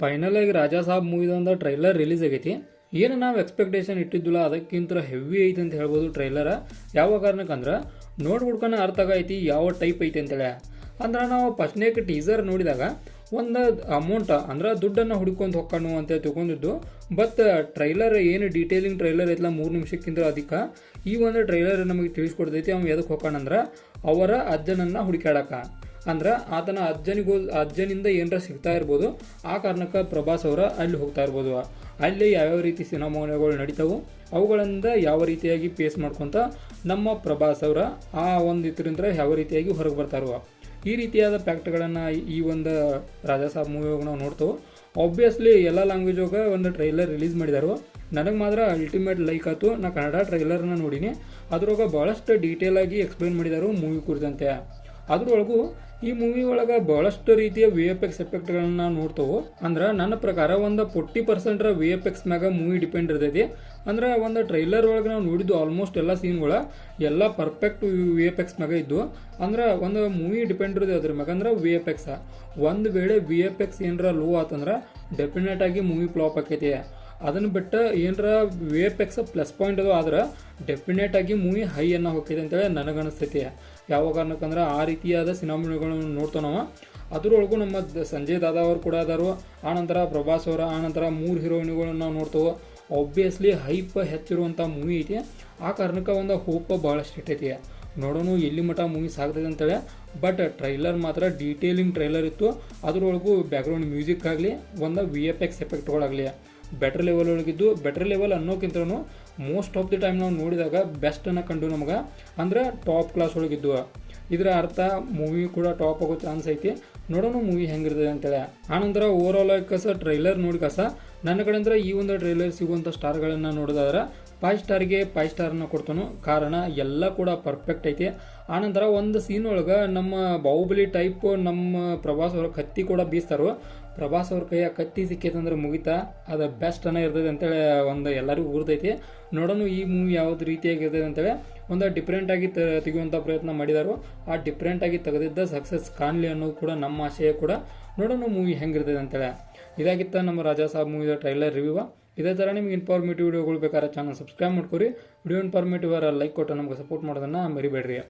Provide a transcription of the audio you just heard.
Final ಆಗಿ ರಾಜಾ ಸಾಬ್ ಮೂವಿದೊಂದು trailer release ಆಗೈತಿ. ಏನು ನಾವು ಎಕ್ಸ್ಪೆಕ್ಟೇಷನ್ ಇಟ್ಟಿದ್ದಿಲ್ಲ ಅದಕ್ಕಿಂತ ಹೆವಿ ಐತಿ ಅಂತ ಹೇಳ್ಬೋದು ಟ್ರೈಲರ ಯಾವ ಕಾರಣಕ್ಕಂದ್ರೆ ನೋಡ್ಬಿಡ್ಕೊಂಡು ಅರ್ಥ ಆಗೈತಿ, ಯಾವ ಟೈಪ್ ಐತಿ ಅಂತೇಳಿ ಅಂದ್ರೆ ನಾವು ಫಸ್ಟ್ನೇಕ್ ಟೀಸರ್ ನೋಡಿದಾಗ, ಒಂದು ಅಮೌಂಟ್ ಅಂದ್ರೆ ದುಡ್ಡನ್ನು ಹುಡ್ಕೊಂಡು ಹೊಕ್ಕಣು ಅಂತ ತಗೊಂಡಿದ್ದು ಬಟ್ ಟ್ರೈಲರ್ ಏನು ಡೀಟೇಲಿಂಗ್ ಟ್ರೈಲರ್ ಐತಲ್ಲ, ಮೂರು ನಿಮಿಷಕ್ಕಿಂತ ಅಧಿಕ, ಈ ಒಂದು ಟ್ರೈಲರ್ ನಮಗೆ ತಿಳಿಸ್ಕೊಡ್ತೈತಿ ಅವ್ನು ಎದಕ್ಕೆ ಹೊಕ್ಕಣಂದ್ರೆ, ಅವರ ಅಜ್ಜನನ್ನು ಹುಡುಕಾಡಕ ಅಂದ್ರೆ ಆತನ ಅಜ್ಜನಿಗೋ, ಅಜ್ಜನಿಂದ ಏನರ ಸಿಗ್ತಾ ಇರ್ಬೋದು, ಆ ಕಾರಣಕ್ಕೆ ಪ್ರಭಾಸ್ ಅವರ ಅಲ್ಲಿ ಹೋಗ್ತಾ ಇರ್ಬೋದು. ಅಲ್ಲಿ ಯಾವ್ಯಾವ ರೀತಿ ಸಿನಿಮಾಗಳು ನಡೀತಾವು, ಅವುಗಳಿಂದ ಯಾವ ರೀತಿಯಾಗಿ ಪೇಸ್ ಮಾಡ್ಕೊತ ನಮ್ಮ ಪ್ರಭಾಸ್ ಅವರ ಆ ಒಂದು ಇದರಿಂದ ಯಾವ ರೀತಿಯಾಗಿ ಹೊರಗೆ ಬರ್ತಾರೋ ಈ ರೀತಿಯಾದ ಫ್ಯಾಕ್ಟ್ಗಳನ್ನು ಈ ಒಂದು ರಾಜಾ ಸಾಬ್ ಮೂವಿ ನಾವು ನೋಡ್ತೇವೆ. ಆಬ್ವಿಯಸ್ಲಿ ಎಲ್ಲ ಲ್ಯಾಂಗ್ವೇಜ್ ಒಳಗೆ ಒಂದು ಟ್ರೈಲರ್ ರಿಲೀಸ್ ಮಾಡಿದಾರು. ನನಗೆ ಮಾತ್ರ ಅಲ್ಟಿಮೇಟ್ ಲೈಕ್ ಆಯ್ತು ನಾ ಕನ್ನಡ ಟ್ರೈಲರ್ನ ನೋಡೀನಿ. ಅದ್ರೊಳಗೆ ಭಾಳಷ್ಟು ಡೀಟೇಲಾಗಿ ಎಕ್ಸ್ಪ್ಲೇನ್ ಮಾಡಿದಾರು ಮೂವಿ ಕುರಿತಂತೆ. ಅದ್ರೊಳಗೂ ಈ ಮೂವಿ ಒಳಗೆ ಭಾಳಷ್ಟು ರೀತಿಯ ವಿ ಎಫ್ ಎಕ್ಸ್ ಎಫೆಕ್ಟ್ಗಳನ್ನ ನೋಡ್ತೇವೆ. ಅಂದ್ರೆ ನನ್ನ ಪ್ರಕಾರ ಒಂದು ಫೋರ್ಟಿ ಪರ್ಸೆಂಟ್ರ ವಿ ಎಫ್ ಎಕ್ಸ್ ಮ್ಯಾಗ ಮೂವಿ ಡಿಪೆಂಡ್ ಇರ್ತೈತಿ. ಅಂದ್ರೆ ಒಂದು ಟ್ರೈಲರ್ ಒಳಗೆ ನಾವು ನೋಡಿದ್ದು ಆಲ್ಮೋಸ್ಟ್ ಎಲ್ಲ ಸೀನ್ಗಳ ಎಲ್ಲ ಪರ್ಫೆಕ್ಟ್ ವಿ ಎಫ್ ಎಕ್ಸ್ ಮ್ಯಾಗ ಇದ್ದು. ಅಂದ್ರೆ ಒಂದು ಮೂವಿ ಡಿಪೆಂಡ್ ಇರೋದು ಅದ್ರ ಮ್ಯಾಗ. ಅಂದ್ರೆ ವಿ ಎಫ್ ಎಕ್ಸ್ ಒಂದು ವೇಳೆ ವಿ ಎಫ್ ಎಕ್ಸ್ ಏನರ ಲೋ ಆತಂದ್ರೆ ಡೆಫಿನೆಟ್ ಆಗಿ ಮೂವಿ ಫ್ಲಾಪ್ ಆಕೈತಿ. ಅದನ್ನು ಬಿಟ್ಟು ಏನರ V F X plus point ಅದು ಆದ್ರೆ ಡೆಫಿನೆಟ್ ಆಗಿ ಮೂವಿ ಹೈ ಅನ್ನ ಹೋಗ್ತೈತೆ ಅಂತೇಳಿ ನನಗೆ ಅನಿಸ್ತೈತಿ. ಯಾವ ಕಾರಣಕ್ಕಂದ್ರೆ ಆ ರೀತಿಯಾದ ಸಿನಿಮಾಗಳನ್ನು ನೋಡ್ತಾವ ನಾವು. ಅದ್ರೊಳಗೂ ನಮ್ಮ ಸಂಜಯ್ ದಾದಾ ಅವರು ಕೂಡ ಅದಾರು. ಆನಂತರ ಪ್ರಭಾಸ್ ಅವರ ಆನಂತರ ಮೂರು ಹೀರೋಯಿನ್ಗಳನ್ನು ನಾವು ನೋಡ್ತೇವೆ. ಆಬ್ವಿಯಸ್ಲಿ ಹೈಪ್ ಹೆಚ್ಚಿರುವಂಥ ಮೂವಿ ಐತಿ. ಆ ಕಾರಣಕ್ಕೆ ಒಂದು ಹೋಪ್ ಭಾಳಷ್ಟು ಇಟ್ಟೈತಿ. ನೋಡೋಣ ಎಲ್ಲಿ ಮಟ್ಟ ಮೂವಿ ಸಾಗ್ತದೆ ಅಂತೇಳಿ. ಬಟ್ ಟ್ರೈಲರ್ ಮಾತ್ರ ಡೀಟೇಲಿಂಗ್ ಟ್ರೈಲರ್ ಇತ್ತು. ಅದ್ರೊಳಗೂ ಬ್ಯಾಕ್ಗ್ರೌಂಡ್ ಮ್ಯೂಸಿಕ್ ಆಗಲಿ, ಒಂದು ವಿ ಎಫ್ ಎಕ್ಸ್ ಎಫೆಕ್ಟ್ಗಳಾಗಲಿ ಬೆಟರ್ ಲೆವೆಲ್ ಒಳಗಿದ್ದು ಬೆಟರ್ ಲೆವೆಲ್ ಅನ್ನೋಕ್ಕಿಂತನೂ ಮೋಸ್ಟ್ ಆಫ್ ದಿ ಟೈಮ್ ನಾವು ನೋಡಿದಾಗ ಬೆಸ್ಟನ್ನು ಕಂಡು ನಮಗೆ. ಅಂದ್ರೆ ಟಾಪ್ ಕ್ಲಾಸ್ ಒಳಗಿದ್ದು. ಇದರ ಅರ್ಥ ಮೂವಿ ಕೂಡ ಟಾಪ್ ಆಗೋ ಚಾನ್ಸ್ ಐತಿ. ನೋಡೋಣ ಮೂವಿ ಹೆಂಗಿರ್ತದೆ ಅಂತೇಳಿ. ಆನಂತರ ಓವರ್ ಆಲ್ ಕಸ ಟ್ರೈಲರ್ ನೋಡಿ ಕಸ. ನನ್ನ ಕಡೆ ಅಂದ್ರೆ ಈ ಒಂದು ಟ್ರೈಲರ್ ಸಿಗುವಂಥ ಸ್ಟಾರ್ಗಳನ್ನು ನೋಡಿದಾದ್ರೆ ಫೈವ್ ಸ್ಟಾರ್ಗೆ ಫೈವ್ ಸ್ಟಾರನ್ನು ಕೊಡ್ತಾನು. ಕಾರಣ ಎಲ್ಲ ಕೂಡ ಪರ್ಫೆಕ್ಟ್ ಐತಿ. ಆನಂತರ ಒಂದು ಸೀನ್ ಒಳಗೆ ನಮ್ಮ ಬಾಹುಬಲಿ ಟೈಪ್ ನಮ್ಮ ಪ್ರವಾಸ ಕತ್ತಿ ಕೂಡ ಬೀಸ್ತಾರೋ. ಪ್ರಭಾಸ್ ಅವ್ರ ಕೈಯ ಕತ್ತಿ ಸಿಕ್ಕೈತಂದ್ರೆ ಮುಗಿತಾ? ಅದು ಬೆಸ್ಟ್ ಅನ್ನೋ ಇರ್ತದೆ ಅಂತೇಳಿ ಒಂದು ಎಲ್ಲರಿಗೂ ಗುರ್ತೈತಿ. ನೋಡೋಣ ಈ ಮೂವಿ ಯಾವ್ದು ರೀತಿಯಾಗಿ ಇರ್ತದೆ ಅಂತೇಳಿ ಒಂದು ಡಿಫ್ರೆಂಟ್ ಆಗಿ ತ ತೆಗೆಯುವಂಥ ಪ್ರಯತ್ನ ಮಾಡಿದಾರು. ಆ ಡಿಫ್ರೆಂಟ್ ಆಗಿ ತೆಗೆದಿದ್ದ ಸಕ್ಸಸ್ ಕಾಣಲಿ ಅನ್ನೋದು ಕೂಡ ನಮ್ಮ ಆಶಯ ಕೂಡ. ನೋಡೋಣ ಮೂವಿ ಹೆಂಗಿರ್ತದೆ ಅಂತೇಳಿ. ಇದಾಗಿತ್ತ ನಮ್ಮ ರಾಜಾ ಸಾಬ್ ಮೂವಿದ ಟ್ರೈಲರ್ ರಿವ್ಯೂ ಇದೇ ಥರ ನಿಮ್ಗೆ ಇನ್ಫಾರ್ಮೇಟಿವ್ ವಿಡಿಯೋಗಳು ಬೇಕಾದ್ರೆ ಚಾನಲ್ ಸಬ್ಸ್ಕ್ರೈಬ್ ಮಾಡ್ಕೊರಿ. ವಿಡಿಯೋ ಇನ್ಫಾರ್ಮೇಟಿವ್ ಲೈಕ್ ಕೊಟ್ಟು ನಮ್ಗೆ ಸಪೋರ್ಟ್ ಮಾಡೋದನ್ನು ಮರಿಬೇಡ್ರಿ.